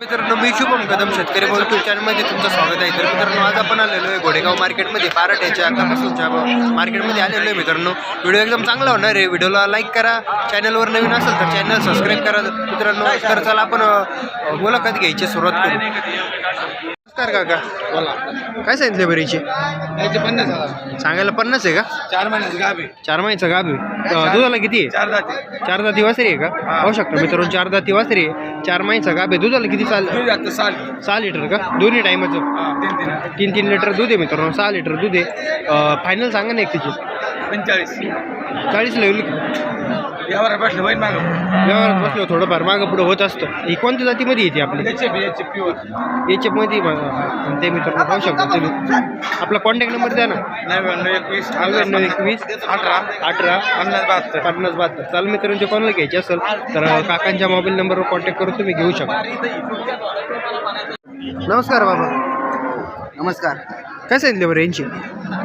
मित्रांनो मी शुभम कदम शेतकरी यूट्यूब चॅनलमध्ये तुमचं स्वागत आहे. तर मित्रांनो आज आपण आलेलो आहे घोडेगाव मार्केटमध्ये पाराट्याच्या कापासूनच्या मार्केटमध्ये आलेलो आहे मित्रांनो. व्हिडिओ एकदम चांगला होणार आहे. व्हिडिओला लाईक करा. चॅनलवर नवीन असेल तर चॅनल सबस्क्राईब करा. मित्रांनो तर चला आपण मुलाखत घ्यायची सुरुवात करू. नमस्कार काका. बोला. काय सांगितले बरीचे? याचे पन्नास हजार. सांगायला पन्नास आहे का? चार महिन्याचे गाभ. आहे चार महिन्याचा गाभ. आहे अ, दुधाला किती आहे? चार जाते. चार दाती वासरी आहे का? पाहू शकता मित्रांनो चार दाती वासरी आहे. चार महिन्याचा गाभ. आहे दुधाला किती चाल दूध जातं साल. सहा लिटर का? दोन्ही टायमाचं तीन तीन तीन तीन लिटर दूध आहे मित्रांनो सहा लिटर दूध आहे. फायनल सांगा ना एक तिची. पंचेचाळीस चाळीसला येईल. यावर बसलं होईल मागं. व्यवहारात बसलो थोडंफार मागं पुढं होत असतं. ही कोणत्या जातीमध्ये येते आपली? याचे याचे प्युअर याच्यामध्ये ते मित्रांनो पाहू शकता. तुम्ही आपला कॉन्टॅक्ट नंबर द्या ना. नव्याण्णव एकवीस नव्याण्णव एकवीस अठरा अठरा पन्नास बहात्तर. पन्नास बहात्तर. चाल मित्रांचे कोणाला घ्यायचे असेल तर काकांच्या मोबाईल नंबरवर कॉन्टॅक्ट करून तुम्ही घेऊ शकता. नमस्कार बाबा. नमस्कार. काय सांगितले बरं यांची?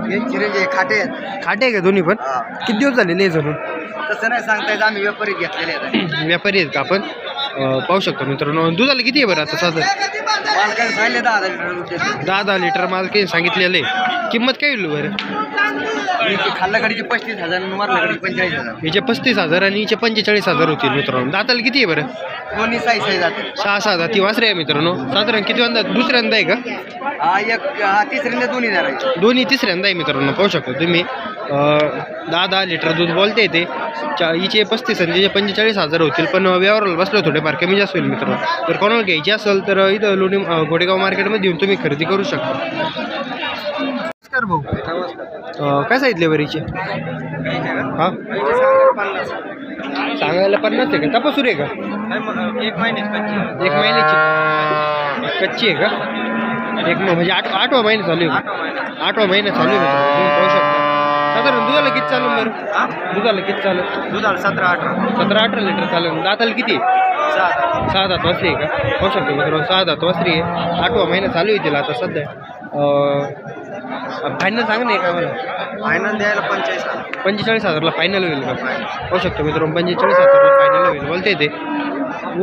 हे चिरंजी खाटे आहेत. खाटे आहे का दोन्ही पण? हा. किती दिवस झालेले जणून तसं नाही सांगता येत आम्ही व्यापारी घेतलेले आहेत. व्यापारी आहेत का आपण? अं, पाहू शकतो मित्रांनो. दुधाला किती आहे बरं आता साधं मालकाने सांगितले दहा हजार लिटर दूध देतो. दहा दहा लिटर माल काही सांगितलेलं. आहे किंमत काय होईल बरं? ते खाल्लाकडीचे पस्तीस हजार आणि पंचेचाळीस हजार. याचे पस्तीस हजार आणि याचे पंचेचाळीस हजार होतील मित्रांनो. दाताला किती आहे बरं? दोन्ही साई साई जाते सहा सहा दाती. वासरे आहे मित्रांनो. साधारण किती वंदा दुसऱ्यांदा आहे का? हा एक हा तिसऱ्यांदा दोन्ही धरायचे दोन्ही तिसऱ्यांदा आहे मित्रांनो. पाहू शकता तुम्ही. अं, दहा दहा लिटर दूध बोलते चा हिचे पस्तीस आणि तिचे पंचेचाळीस हजार होतील. पण व्यवहाराला बसलो थोडेफार कमी जास्त होईल मित्रांनो. तर कोणाला घ्यायची असेल तर इथं लोणी अं, गोडेगाव मार्केटमध्ये येऊन तुम्ही खरेदी करू शकता. नमस्कार भाऊ. काय सांगितले बरीचे हां? सांगायला पन्नास आहे का? तपासूर आहे का? एक महिन्याची एक महिन्याची. कच्ची आहे का? एक म्हणजे आठ आठवा महिना चालू आहे? आठवा महिना. चालू आहे मित्रांनो. तुम्ही पाहू शकता. साधारण दुधाला किती चालू बरं? दुधाला किती चालू दुधाला सतरा अठरा. सतरा अठरा लिटर चालू दाताला किती सहा दात. वासरी आहे का? पाहू शकतो मित्रांनो सहा दात वासरी आहे. आठवा महिना चालू आहे तिला आता सध्या. फायनल सांग नाही का मला? फायनल द्यायला पंचेचाळीस पंचेचाळीस हजारला फायनल होईल का? पाहू शकतो मित्रांनो पंचेचाळीस हजारला फायनल होईल. बोलते ते.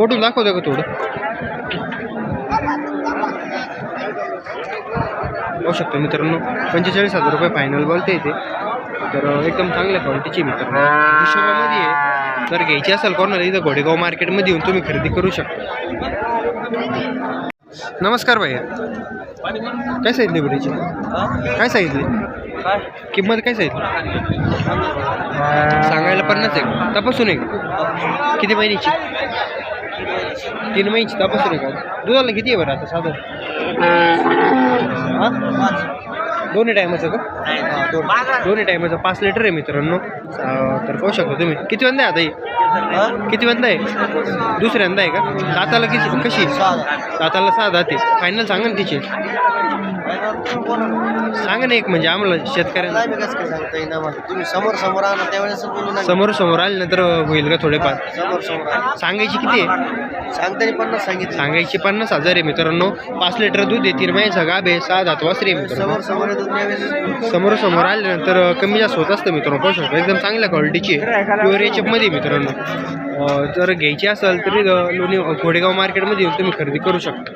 ओढून दाखवतो का थोडं पाहू शकतो मित्रांनो पंचेचाळीस हजार रुपये फायनल बोलते ते. तर एकदम चांगल्या क्वालिटीची मित्रांनो. हिशोबामध्ये आहे. जर घ्यायची असेल कोणाला इथं घोडेगाव मार्केटमध्ये येऊन तुम्ही खरेदी करू शकता. नमस्कार भैया. काय सांगितले बरीची काय सांगितले? किंमत काय सांगितली? सांगायला पन्नास आहे तपासून आहे का किती महिन्याची? तीन महिन्याची. तपासून आहे का दुधाला किती आहे बरं आता साधारण? हां? दोन्ही टायमाचं का? दोन. दोन्ही टायमाचं पाच लिटर आहे मित्रांनो. अं, तर पाहू शकता तुम्ही. किती वंदा आहे आता ही? किती वंदा आहे? दुसऱ्यांदा आहे का? दाताला किती कशी? दाताला सहा दाते फायनल सांगा ना तिचे. सांगा ना एक म्हणजे आम्हाला शेतकऱ्यांना. कसं काय सांगता येईना मला. तुम्ही समोर समोर त्यावेळेस बोलू समोर समोर आले नंतर होईल का थोडेफार? समोर समोर सांगायची किती आहे? सांगताना पन्नास सांगितलं. सांगायची पन्नास हजार आहे मित्रांनो. पाच लिटर दूध आहे तीन महिन्याचा आहे सहा दात वासरी आहे मित्रांनो. समोर समोर येतो त्यावेळेस समोर समोर आल्यानंतर कमी जास्त होत असतं मित्रांनो. पाहू शकतो एकदम चांगल्या क्वालिटीची आहे. प्युअर एचएफमध्ये आहे मित्रांनो. अं, जर घ्यायची असेल तरी अं, लोणी घोडेगाव मार्केटमध्ये येऊन तुम्ही खरेदी करू शकता.